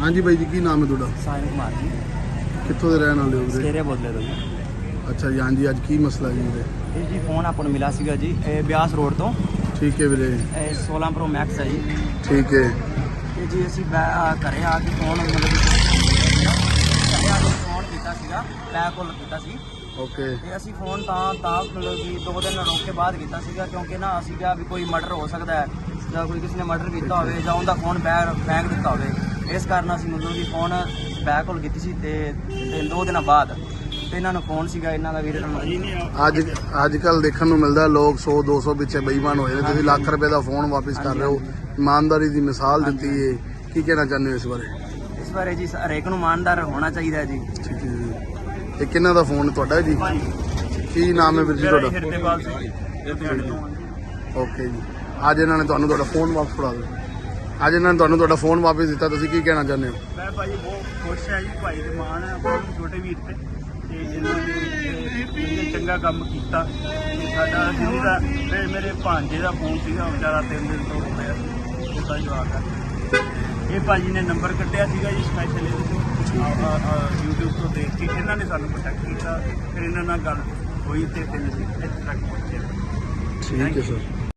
ਹਾਂਜੀ ਬਾਈ ਜੀ ਕੀ ਨਾਮ ਹੈ ਤੁਹਾਡਾ? ਸਾਹਿਲ ਕੁਮਾਰ ਜੀ। ਕਿੱਥੋਂ ਦੇ ਰਹਿਣ ਵਾਲੇ ਹੋ ਵੀਰੇ? ਸਟੇਰੇ ਬੋਲਦੇ ਜੀ। ਅੱਛਾ ਜੀ ਹਾਂਜੀ ਅੱਜ ਕੀ ਮਸਲਾ ਜੀ ਵੀਰੇ? ਇਹ ਜੀ ਫੋਨ ਆਪਾਂ ਨੂੰ ਮਿਲਾ ਸੀਗਾ ਜੀ ਇਹ ਬਿਆਸ ਰੋਡ ਤੋਂ। ਠੀਕ ਹੈ ਵੀਰੇ। ਇਹ 16 ਪ੍ਰੋ ਮੈਕਸ ਹੈ ਜੀ। ਠੀਕ ਹੈ। ਇਹ ਜੀ ਅਸੀਂ ਬੈ- ਘਰੇ ਆ ਕੇ ਫੋਨ ਮਤਲਬ ਕਿ ਘਰੇ ਆ ਕੇ ਫੋਨ ਕੀਤਾ ਸੀਗਾ ਬੈਕ ਕਾਲ ਕੀਤਾ ਸੀ। ਓਕੇ। ਤੇ ਅਸੀਂ ਫੋਨ ਤਾਂ ਤਾਂ ਮਤਲਬ ਕਿ ਦੋ ਦਿਨ ਰੋਕ ਕੇ ਬਾਅਦ ਕੀਤਾ ਸੀਗਾ ਕਿਉਂਕਿ ਨਾ ਅਸੀਂ ਕਿਹਾ ਵੀ ਕੋਈ ਮਰਡਰ ਹੋ ਸਕਦਾ ਹੈ ਜਾਂ ਕੋਈ ਕਿਸੇ ਨੇ ਮਰਡਰ ਕੀਤਾ ਹੋਵੇ ਜਾਂ ਉਹਦਾ ਫੋਨ ਬੈਗ ਫੈਂਕ ਦਿੱਤਾ ਹੋਵੇ। ਇਸ ਕਾਰਨ ਅਸੀਂ ਮਤਲਬ ਕਿ ਫੋਨ ਬੈਕ ਕਾਲ ਕੀਤੀ ਸੀ ਤੇ ਤੇ ਦੋ ਦਿਨਾਂ ਬਾਅਦ ਤੇ ਇਹਨਾਂ ਨੂੰ ਫੋਨ ਸੀਗਾ ਇਹਨਾਂ ਦਾ ਵੀਰੇ ਨੂੰ ਅੱਜ ਅੱਜ ਕੱਲ ਦੇਖਣ ਨੂੰ ਮਿਲਦਾ ਲੋਕ 100 200 ਪਿੱਛੇ ਬੇਈਮਾਨ ਹੋਏ ਨੇ। ਤੁਸੀਂ ਲੱਖ ਰੁਪਏ ਦਾ ਫੋਨ ਵਾਪਸ ਕਰ ਰਹੇ ਹੋ। ਇਮਾਨਦਾਰੀ ਦੀ ਮਿਸਾਲ ਦਿੱਤੀ ਏ। ਕੀ ਕਹਿਣਾ ਚਾਹੁੰਦੇ ਹੋ ਇਸ ਬਾਰੇ? ਇਸ ਬਾਰੇ ਜੀ ਹਰੇਕ ਨੂੰ ਇਮਾਨਦਾਰ ਹੋਣਾ ਚਾਹੀਦਾ ਹੈ ਜੀ। ਇਹ ਕਿਹਨਾਂ ਦਾ ਫੋਨ ਤੁਹਾਡਾ ਜੀ? ਕੀ ਨਾਮ ਹੈ ਵੀਰ ਜੀ ਤੁਹਾਡਾ? ਓਕੇ ਜੀ। ਅੱਜ ਇਹਨਾਂ ਨੇ ਤੁਹਾਨੂੰ ਤੁਹਾਡਾ ਫੋਨ ਵਾਪਸ ਫੜਾ ਦਿੱਤਾ। ਅੱਜ ਇਹਨਾਂ ਨੇ ਤੁਹਾਨੂੰ ਤੁਹਾਡਾ ਫੋਨ ਵਾਪਸ ਦਿੱਤਾ ਤੁਸੀਂ ਕੀ ਕਹਿਣਾ ਚਾਹੁੰਦੇ ਹੋ? ਮੈਂ ਭਾਈ ਬਹੁਤ ਖੁਸ਼ ਹਾਂ ਜੀ ਭਾਈ ਦੇ ਮਾਣ ਹੈ ਆਪਣੇ ਛੋਟੇ ਵੀਰ ਤੇ। ਤੇ ਇਹਨਾਂ ਨੇ ਇਹਨੇ ਚੰਗਾ ਕੰਮ ਕੀਤਾ। ਤੇ ਸਾਡਾ ਜਿਹਨੂੰ ਦਾ ਤੇ ਮੇਰੇ ਭਾਂਜੇ ਦਾ ਫੋਨ ਸੀਗਾ ਵਿਚਾਰਾ ਤਿੰਨ ਦਿਨ ਤੋਂ ਹੋਇਆ ਸੀ। ਉਹਦਾ ਜਵਾਬ ਹੈ ਇਹ ਭਾਜੀ ਨੇ ਨੰਬਰ ਕੱਢਿਆ ਸੀਗਾ ਜੀ ਸਪੈਸ਼ਲ ਇਹਦੇ ਤੋਂ। YouTube ਤੋਂ ਦੇਖ ਕੇ ਇਹਨਾਂ ਨੇ ਸਾਨੂੰ ਕੰਟੈਕਟ ਕੀਤਾ। ਫਿਰ ਇਹਨਾਂ ਨਾਲ ਗੱਲ ਹੋਈ ਤੇ ਫਿਰ ਅਸੀਂ ਇੱਥੇ ਤੱਕ ਪਹੁੰਚੇ। ਠੀਕ ਹੈ ਸਰ